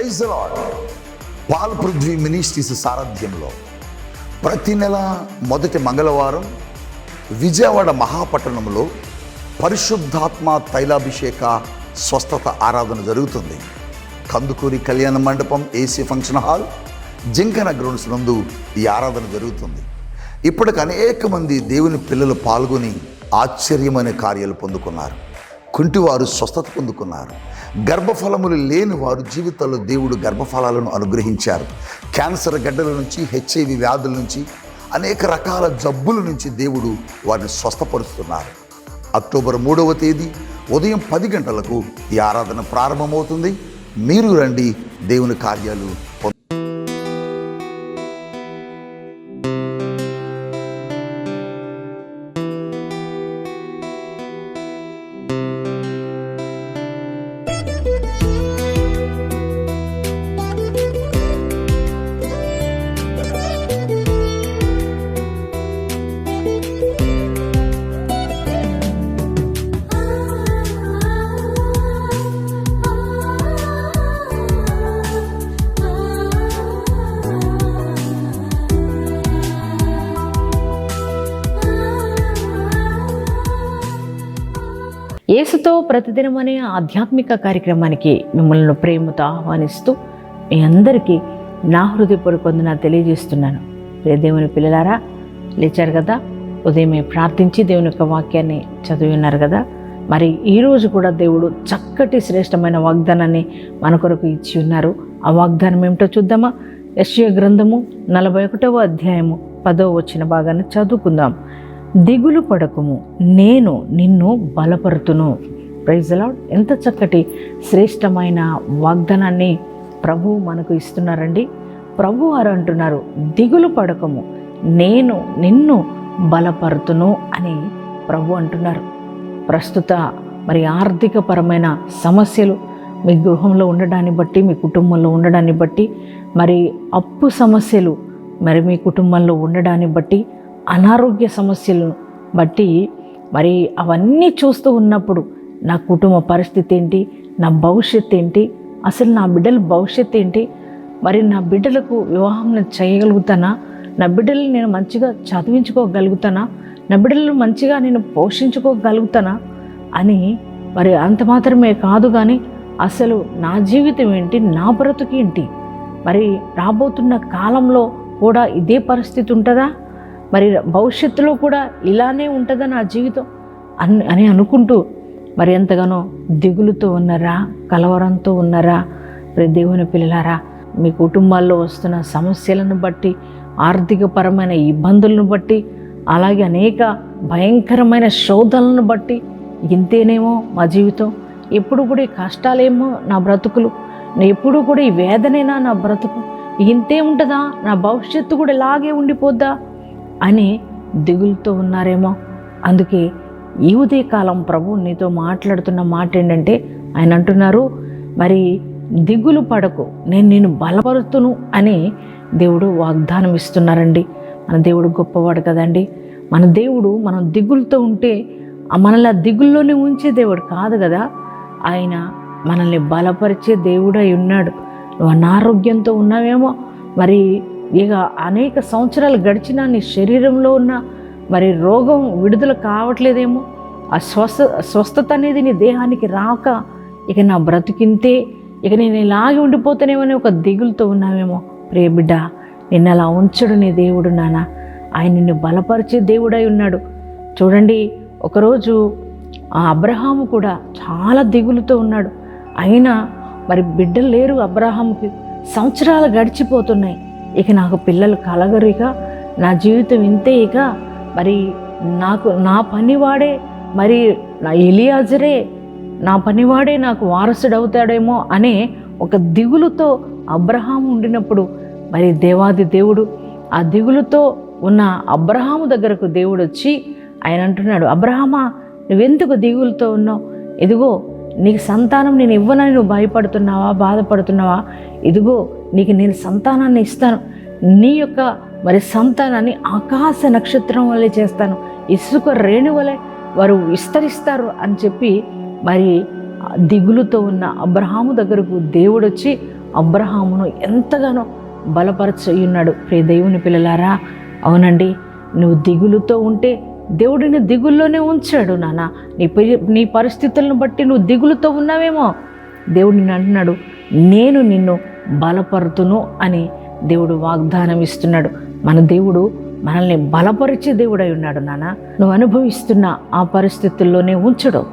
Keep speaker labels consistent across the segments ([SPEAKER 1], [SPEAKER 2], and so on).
[SPEAKER 1] Praise lord Paul Prithvi Ministries సారథ్యంలో ప్రతి నెల మొదటి మంగళవారం విజయవాడ మహాపట్టణంలో పరిశుద్ధాత్మ తైలాభిషేక స్వస్థత ఆరాధన జరుగుతుంది. కందుకూరి కళ్యాణ మండపం AC function hall Gymkhana grounds నందు ఈ ఆరాధన జరుగుతుంది. ఇప్పటికి అనేక మంది దేవుని పిల్లలు పాల్గొని ఆశ్చర్యమైన కార్యాలు పొందుకున్నారు. కుంటివారు స్వస్థత పొందుకున్నారు. గర్భఫలములు లేని వారు జీవితంలో దేవుడు గర్భఫలాలను అనుగ్రహించారు. క్యాన్సర్ గడ్డల నుంచి హెచ్ఐవి వ్యాధుల నుంచి అనేక రకాల జబ్బుల నుంచి దేవుడు వారిని స్వస్థపరుస్తున్నారు. అక్టోబర్ మూడవ తేదీ ఉదయం పది గంటలకు ఈ ఆరాధన ప్రారంభమవుతుంది. మీరు రండి దేవుని కార్యాలు
[SPEAKER 2] యేసుతో ప్రతిదినం అనే ఆధ్యాత్మిక కార్యక్రమానికి మిమ్మల్ని ప్రేమతో ఆహ్వానిస్తూ మీ అందరికీ నా హృదయపూర్వక వందన తెలియజేస్తున్నాను. దేవుని పిల్లలారా లేచారు కదా? ఉదయమే ప్రార్థించి దేవుని యొక్క వాక్యాన్ని చదివి ఉన్నారు కదా? మరి ఈరోజు కూడా దేవుడు చక్కటి శ్రేష్టమైన వాగ్దానాన్ని మన కొరకు ఇచ్చి ఉన్నారు. ఆ వాగ్దానం ఏమిటో చూద్దామా? యశ్య గ్రంథము నలభై ఒకటవ అధ్యాయము పదవ వచ్చిన భాగాన్ని చదువుకుందాం. దిగులు పడకము. నేను నిన్ను బలపరుతును. ప్రైజ్ లాడ్ ఎంత చక్కటి శ్రేష్టమైన వాగ్దానాన్ని ప్రభు మనకు ఇస్తున్నారండి. ప్రభు వారు అంటున్నారు దిగులు పడకము. నేను నిన్ను బలపరుతును అని ప్రభు అంటున్నారు. ప్రస్తుత మరి ఆర్థికపరమైన సమస్యలు మీ గృహంలో ఉండడాన్ని బట్టి మీ కుటుంబంలో ఉండడాన్ని బట్టి మరి అప్పు సమస్యలు మరి మీ కుటుంబంలో ఉండడాన్ని బట్టి అనారోగ్య సమస్యలను బట్టి మరి అవన్నీ చూస్తూ ఉన్నప్పుడు నా కుటుంబ పరిస్థితి ఏంటి? నా భవిష్యత్ ఏంటి? అసలు నా బిడ్డల భవిష్యత్ ఏంటి? మరి నా బిడ్డలకు వివాహం చేయగలుగుతానా? నా బిడ్డలు నేను మంచిగా చదివించుకోగలుగుతానా? నా బిడ్డలను మంచిగా నేను పోషించుకోగలుగుతానా? అని మరి అంత మాత్రమే కాదు కానీ అసలు నా జీవితం ఏంటి? నా బ్రతుకు ఏంటి? మరి రాబోతున్న కాలంలో కూడా ఇదే పరిస్థితి ఉంటుందా? మరి భవిష్యత్తులో కూడా ఇలానే ఉంటుందా నా జీవితం? అని అని అనుకుంటూ మరి ఎంతగానో దిగులుతో ఉన్నారా కలవరంతో ఉన్నారా? మరి దేవుని పిల్లలారా మీ కుటుంబాల్లో వస్తున్న సమస్యలను బట్టి ఆర్థికపరమైన ఇబ్బందులను బట్టి అలాగే అనేక భయంకరమైన శోధనలను బట్టి ఇంతేనేమో మా జీవితం? ఎప్పుడు కూడా ఈ కష్టాలేమో నా బ్రతుకులు? ఎప్పుడు కూడా ఈ వేదనేనా నా బ్రతుకు? ఇంతే ఉంటుందా? నా భవిష్యత్తు కూడా ఇలాగే ఉండిపోద్దా? అని దిగులుతో ఉన్నారేమో. అందుకే ఈ ఉదయకాలం ప్రభు నీతో మాట్లాడుతున్న మాట ఏంటంటే ఆయన అంటున్నారు మరి దిగులు పడకు నేను నేను బలపరుతును అని దేవుడు వాగ్దానం ఇస్తున్నారండి. మన దేవుడు గొప్పవాడు కదండి. మన దేవుడు మనం దిగులతో ఉంటే మనల్ని ఆ దిగుల్లోనే ఉంచే దేవుడు కాదు కదా. ఆయన మనల్ని బలపరిచే దేవుడై ఉన్నాడు. నువ్వు అనారోగ్యంతో ఉన్నావేమో మరి ఇక అనేక సంవత్సరాలు గడిచినా నీ శరీరంలో ఉన్న మరి రోగం విడుదల కావట్లేదేమో. ఆ స్వస్థ స్వస్థత అనేది నీ దేహానికి రాక ఇక నా బ్రతికింతే ఇక నేను ఇలాగే ఉండిపోతానేమని ఒక దిగులుతో ఉన్నామేమో ప్రియ బిడ్డ నిన్ను అలా ఉంచడు నీ దేవుడు నాన్న. ఆయన నిన్ను బలపరిచే దేవుడై ఉన్నాడు. చూడండి ఒకరోజు ఆ అబ్రహాము కూడా చాలా దిగులుతో ఉన్నాడు. అయినా మరి బిడ్డలు లేరు అబ్రహాముకి. సంవత్సరాలు గడిచిపోతున్నాయి. ఇక నాకు పిల్లలు కలగరు ఇక నా జీవితం ఇంతే ఇక. మరి నాకు నా పనివాడే మరి నా ఎలియాజరే నా పనివాడే నాకు వారసుడు అవుతాడేమో అనే ఒక దిగులుతో అబ్రహాము ఉండినప్పుడు మరి దేవాది దేవుడు ఆ దిగులుతో ఉన్న అబ్రహాము దగ్గరకు దేవుడు వచ్చి ఆయన అంటున్నాడు అబ్రహామా నువ్వెందుకు దిగులుతో ఉన్నావు? ఇదిగో నీకు సంతానం నేను ఇవ్వనని నువ్వు భయపడుతున్నావా బాధపడుతున్నావా? ఇదిగో నీకు నేను సంతానాన్ని ఇస్తాను. నీ యొక్క మరి సంతానాన్ని ఆకాశ నక్షత్రం వల్లే చేస్తాను. ఇసుక రేణు వలె వారు విస్తరిస్తారు అని చెప్పి మరి దిగులుతో ఉన్న అబ్రహాము దగ్గరకు దేవుడు వచ్చి అబ్రహామును ఎంతగానో బలపరచయున్నాడు ప్రే దేవుని పిల్లలారా అవునండి నువ్వు దిగులుతో ఉంటే దేవుడిని దిగుల్లోనే ఉంచాడు నాన్న నీ నీ పరిస్థితులను బట్టి నువ్వు దిగులుతో ఉన్నావేమో? దేవుడు నిన్ను అంటున్నాడు నేను నిన్ను బలపరుతును అని దేవుడు వాగ్దానం ఇస్తున్నాడు. మన దేవుడు మనల్ని బలపరిచే దేవుడై ఉన్నాడు నాన్న నువ్వు అనుభవిస్తున్న ఆ పరిస్థితుల్లోనే ఉంచడు.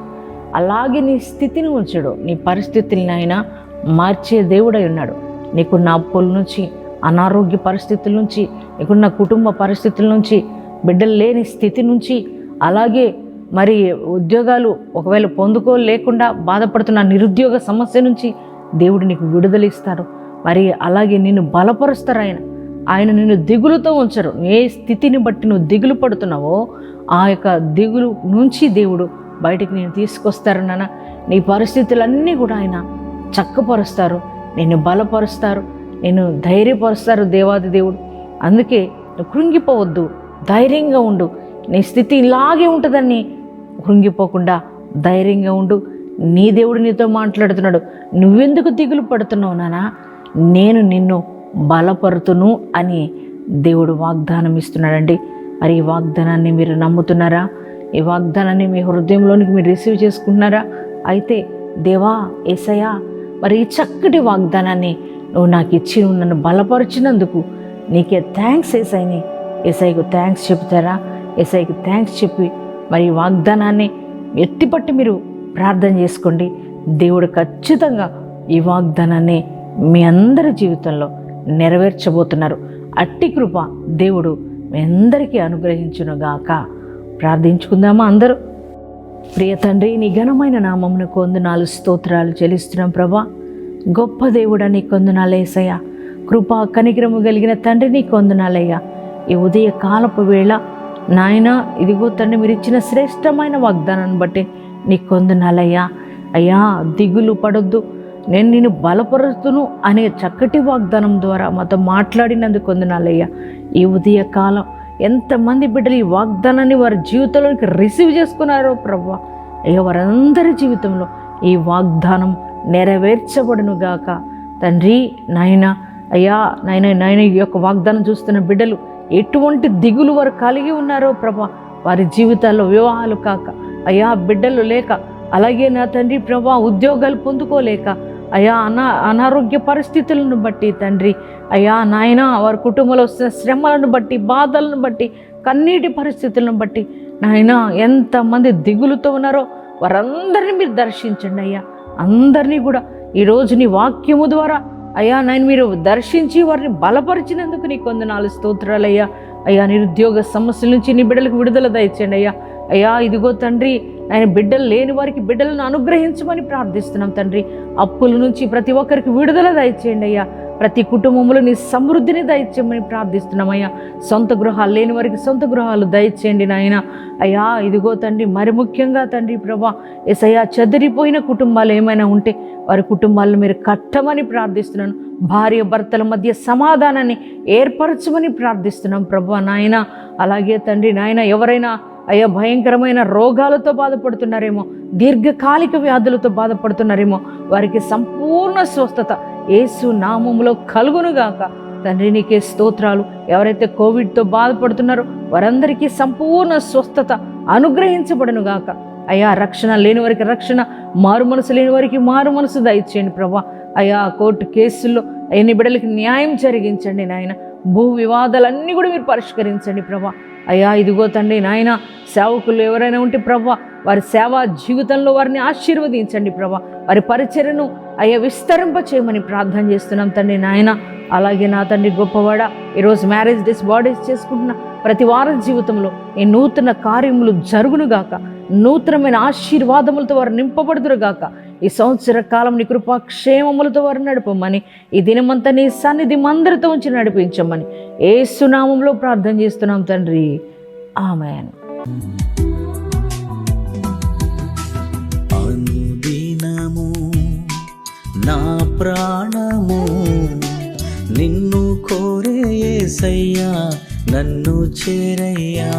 [SPEAKER 2] అలాగే నీ స్థితిని ఉంచడు. నీ పరిస్థితుల్ని ఆయన మార్చే దేవుడై ఉన్నాడు. నీకున్న అప్పుల నుంచి అనారోగ్య పరిస్థితుల నుంచి నీకున్న కుటుంబ పరిస్థితుల నుంచి బిడ్డలు లేని స్థితి నుంచి అలాగే మరి ఉద్యోగాలు ఒకవేళ పొందుకోలేకుండా బాధపడుతున్న నిరుద్యోగ సమస్య నుంచి దేవుడు నీకు విడుదల ఇస్తారు మరి అలాగే నిన్ను బలపరుస్తారు ఆయన. ఆయన నిన్ను దిగులుతో ఉంచరు. ఏ స్థితిని బట్టి నువ్వు దిగులు పడుతున్నావో ఆ యొక్క దిగులు నుంచి దేవుడు బయటికి నేను తీసుకొస్తారు నాన్న. నీ పరిస్థితులన్నీ కూడా ఆయన చక్కపరుస్తారు. నేను బలపరుస్తారు. నేను ధైర్యపరుస్తారు దేవాది దేవుడు. అందుకే కృంగిపోవద్దు. ధైర్యంగా ఉండు. నీ స్థితి ఇలాగే ఉంటుందని కృంగిపోకుండా ధైర్యంగా ఉండు. నీ దేవుడు నీతో మాట్లాడుతున్నాడు. నువ్వెందుకు దిగులు పడుతున్నావు నానా? నేను నిన్ను బలపరుతును అని దేవుడు వాగ్దానం ఇస్తున్నాడండి. మరి ఈ వాగ్దానాన్ని మీరు నమ్ముతున్నారా? ఈ వాగ్దానాన్ని మీ హృదయంలోనికి మీరు రిసీవ్ చేసుకుంటున్నారా? అయితే దేవా ఏసయ్యా మరి ఈ చక్కటి వాగ్దానాన్ని నువ్వు నాకు ఇచ్చి నువ్వు నన్ను బలపరిచినందుకు నీకే థ్యాంక్స్ ఏసైని ఎస్ఐకు థ్యాంక్స్ చెప్తారా ఎస్ఐకి థ్యాంక్స్ చెప్పి మరి వాగ్దానాన్ని ఎత్తిపట్టి మీరు ప్రార్థన చేసుకోండి. దేవుడు ఖచ్చితంగా ఈ వాగ్దానాన్ని మీ అందరి జీవితంలో నెరవేర్చబోతున్నారు. అట్టి కృప దేవుడు మీ అందరికీ అనుగ్రహించునుగాక ప్రార్థించుకుందామా అందరూ? ప్రియ తండ్రి నీ ఘనమైన నామమును కొందునాలు స్తోత్రాలు చెల్లిస్తున్నాం ప్రభా. గొప్ప దేవుడా నీ కొందునాలేసయ్యా కృపా కనికరము కలిగిన తండ్రి నీ ఈ ఉదయ కాలపు వేళ నాయన ఇదిగో తండ్రి మీరు ఇచ్చిన శ్రేష్టమైన వాగ్దానాన్ని బట్టి నీ కొందనాలయ్యా అయ్యా దిగులు పడొద్దు. నేను నిన్ను బలపరుస్తును అనే చక్కటి వాగ్దానం ద్వారా మాతో మాట్లాడినందుకు కొందనాలయ్యా ఈ ఉదయ కాలం ఎంతమంది బిడ్డలు ఈ వాగ్దానాన్ని వారి జీవితంలోకి రిసీవ్ చేసుకున్నారో ప్రభు అయ్యా వారందరి జీవితంలో ఈ వాగ్దానం నెరవేర్చబడును గాక. తండ్రి నాయన అయ్యా నాయన నాయన ఈ యొక్క వాగ్దానం చూస్తున్న బిడ్డలు ఎటువంటి దిగులు వారు కలిగి ఉన్నారో ప్రభా వారి జీవితాల్లో వివాహాలు కాక అయ్యా బిడ్డలు లేక అలాగే నా తండ్రి ప్రభా ఉద్యోగాలు పొందుకోలేక అయా అనా అనారోగ్య పరిస్థితులను బట్టి తండ్రి అయ్యా నాయన వారి కుటుంబంలో వస్తున్న శ్రమలను బట్టి బాధలను బట్టి కన్నీటి పరిస్థితులను బట్టి నాయన ఎంతమంది దిగులుతో ఉన్నారో వారందరినీ మీరు దర్శించండి అయ్యా. అందరినీ కూడా ఈరోజు నీ వాక్యము ద్వారా అయ్యా నేను మీరు దర్శించి వారిని బలపరిచినందుకు నీ కొందనాలు స్తోత్రాలయ్యా అయ్యా. నిరుద్యోగ సమస్యల నుంచి నీ బిడ్డలకు విడుదల దయచండి అయ్యా. అయ్యా ఇదిగో తండ్రి ఆయన బిడ్డలు లేని వారికి బిడ్డలను అనుగ్రహించమని ప్రార్థిస్తున్నాం తండ్రి. అప్పుల నుంచి ప్రతి ఒక్కరికి విడుదల దయచేయండి అయ్యా. ప్రతి కుటుంబంలో నీ సమృద్ధిని దయచేయమని ప్రార్థిస్తున్నామయ్యా సొంత గృహాలు లేని వారికి సొంత గృహాలు దయచేయండి నాయన. అయ్యా ఇదిగో తండ్రి మరి ముఖ్యంగా తండ్రి ప్రభా ఎసయ్యా చెదిరిపోయిన కుటుంబాలు ఏమైనా ఉంటే వారి కుటుంబాలను మీరు కట్టమని ప్రార్థిస్తున్నాను. భార్య భర్తల మధ్య సమాధానాన్ని ఏర్పరచమని ప్రార్థిస్తున్నాం ప్రభా నాయన. అలాగే తండ్రి నాయన ఎవరైనా అయ్యా భయంకరమైన రోగాలతో బాధపడుతున్నారేమో దీర్ఘకాలిక వ్యాధులతో బాధపడుతున్నారేమో వారికి సంపూర్ణ స్వస్థత. ఏసు నామములో కలుగునుగాక. తండ్రి నీకే స్తోత్రాలు. ఎవరైతే కోవిడ్తో బాధపడుతున్నారో వారందరికీ సంపూర్ణ స్వస్థత అనుగ్రహించబడను గాక అయ్యా రక్షణ లేని వారికి రక్షణ మారు మనసు లేని వారికి మారు మనసు దయచేయండి ప్రభా. అయ్యా కోర్టు కేసుల్లో ఎన్ని బిడ్డలకి న్యాయం జరిగించండి నాయన. భూ వివాదాలన్నీ కూడా మీరు పరిష్కరించండి ప్రభా. అయ్యా ఇదిగో తండ్రి నాయన సేవకులు ఎవరైనా ఉంటే ప్రభా వారి సేవా జీవితంలో వారిని ఆశీర్వదించండి ప్రభా వారి పరిచర్యను అయ్యా విస్తరింప చేయమని ప్రార్థన చేస్తున్నాం తండ్రి నాయన. అలాగే నా తండ్రి గొప్పవాడ ఈరోజు మ్యారేజ్ డేస్ బర్త్డేస్ చేసుకుంటున్న ప్రతి వార జీవితంలో ఈ నూతన కార్యములు జరుగునుగాక నూతనమైన ఆశీర్వాదములతో వారు నింపబడుదురుగాక ఈ సంవత్సర కాలం నీ కృపాక్షేమములతో వారు నడపమని ఈ దినమంతా నీ సన్నిధి మందరితో ఉంచి నడిపించమని ఏ సునామంలో ప్రార్థన చేస్తున్నాం తండ్రి. ఆమెన్.
[SPEAKER 3] అనుదినము నా ప్రాణము నిన్ను కోరే యేసయ్యా నన్ను చేరయ్యా.